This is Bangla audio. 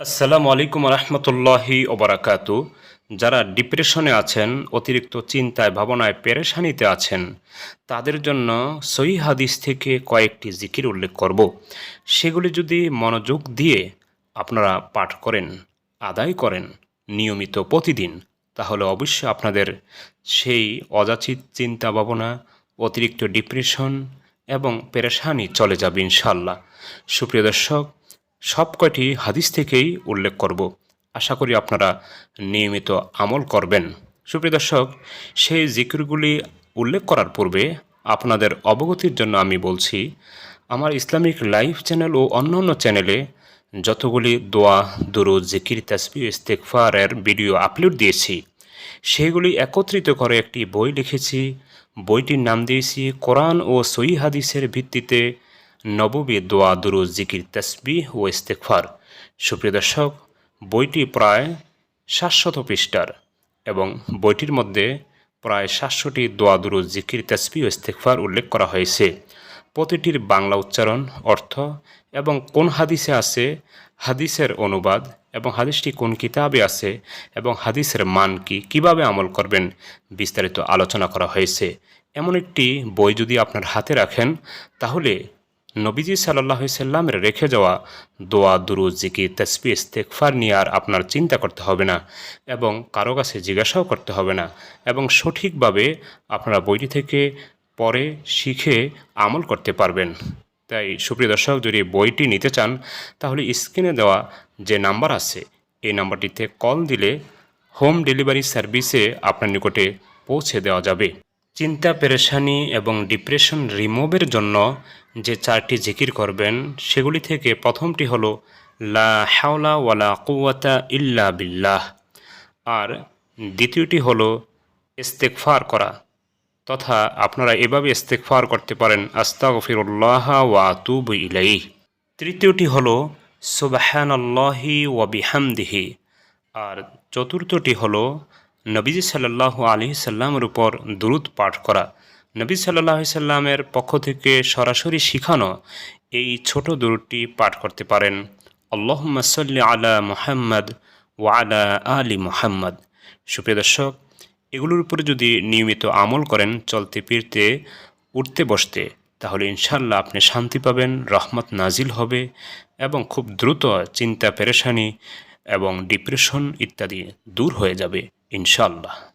আসসালামু আলাইকুম রহমতুল্লাহি ওবরাকাতু যারা ডিপ্রেশনে আছেন, অতিরিক্ত চিন্তায়, ভাবনায় পেরেশানিতে আছেন, তাদের জন্য সহি হাদিস থেকে কয়েকটি জিকির উল্লেখ করব। সেগুলি যদি মনোযোগ দিয়ে আপনারা পাঠ করেন, আদায় করেন নিয়মিত প্রতিদিন, তাহলে অবশ্যই আপনাদের সেই অযাচিত চিন্তা ভাবনা, অতিরিক্ত ডিপ্রেশন এবং পেরেশানি চলে যাবে ইনশাল্লাহ সুপ্রিয় দর্শক সব কয়টি হাদিস থেকেই উল্লেখ করব। আশা করি আপনারা নিয়মিত আমল করবেন। সুপ্রিয় দর্শক, সেই জিকিরগুলি উল্লেখ করার পূর্বে আপনাদের অবগতির জন্য আমি বলছি, আমার ইসলামিক লাইভ চ্যানেল ও অন্যান্য চ্যানেলে যতগুলি দোয়া দুরু জিকির তাসবি ইস্তেকফারের ভিডিও আপলোড দিয়েছি, সেগুলি একত্রিত করে একটি বই লিখেছি। বইটির নাম দিয়েছি, কোরআন ও সই হাদিসের ভিত্তিতে নববী দোয়া দুরুজ জিকির তসবি ও ইস্তেকফার সুপ্রিয় দর্শক, বইটি প্রায় সাতশত পৃষ্ঠার এবং বইটির মধ্যে প্রায় সাতশোটি দোয়া দুরুজ জিকির তসবি ও ইস্তেকফার উল্লেখ করা হয়েছে। প্রতিটির বাংলা উচ্চারণ, অর্থ এবং কোন হাদিসে আছে হাদিসের অনুবাদ এবং হাদিসটি কোন কিতাবে আছে এবং হাদিসের মান কি, কীভাবে আমল করবেন, বিস্তারিত আলোচনা করা হয়েছে। এমন একটি বই যদি আপনার হাতে রাখেন, তাহলে নবীজি সাল্লাহ সাল্লামের রেখে যাওয়া দোয়া দুরু জিকি তসবি ইস্তেকফার নিয়ে আর আপনার চিন্তা করতে হবে না এবং কারও কাছে জিজ্ঞাসাও করতে হবে না এবং সঠিকভাবে আপনারা বইটি থেকে পরে শিখে আমল করতে পারবেন। তাই সুপ্রিয় দর্শক, যদি বইটি নিতে চান, তাহলে স্ক্রিনে দেওয়া যে নাম্বার আছে, এই নাম্বারটিতে কল দিলে হোম ডেলিভারি সার্ভিসে আপনার নিকটে পৌঁছে দেওয়া যাবে। চিন্তা, পেরেশানি এবং ডিপ্রেশন রিমুভের জন্য যে চারটি জিকির করবেন, সেগুলি থেকে প্রথমটি হল, লা হাওলা ওয়ালা কুয়াতা ইল্লা বিল্লাহ। আর দ্বিতীয়টি হলো ইস্তেকফার করা। তথা আপনারা এভাবে ইস্তেকফার করতে পারেন, আস্তাগফিরুল্লাহ ওয়া আতুবু ইলাইহ। তৃতীয়টি হলো, সুবহানাল্লাহি ওয়া বিহামদিহি। আর চতুর্থটি হলো নবীজি সাল্লাহ আলি সাল্লামের উপর দুরুদ পাঠ করা। নবী সাল্লাহ সাল্লামের পক্ষ থেকে সরাসরি শিখানো এই ছোট দুরুদটি পাঠ করতে পারেন। আল্লাহ সাল্লি আলা মোহাম্মদ ওয়া আলা আলি মুহাম্মদ। সুপ্রিয় দর্শক, এগুলোর উপরে যদি নিয়মিত আমল করেন, চলতে ফিরতে, উঠতে বসতে, তাহলে ইনশাল্লাহ আপনি শান্তি পাবেন, রহমত নাজিল হবে এবং খুব দ্রুত চিন্তা, পেরেশানি এবং ডিপ্রেশন ইত্যাদি দূর হয়ে যাবে। ইনশাল্লাহ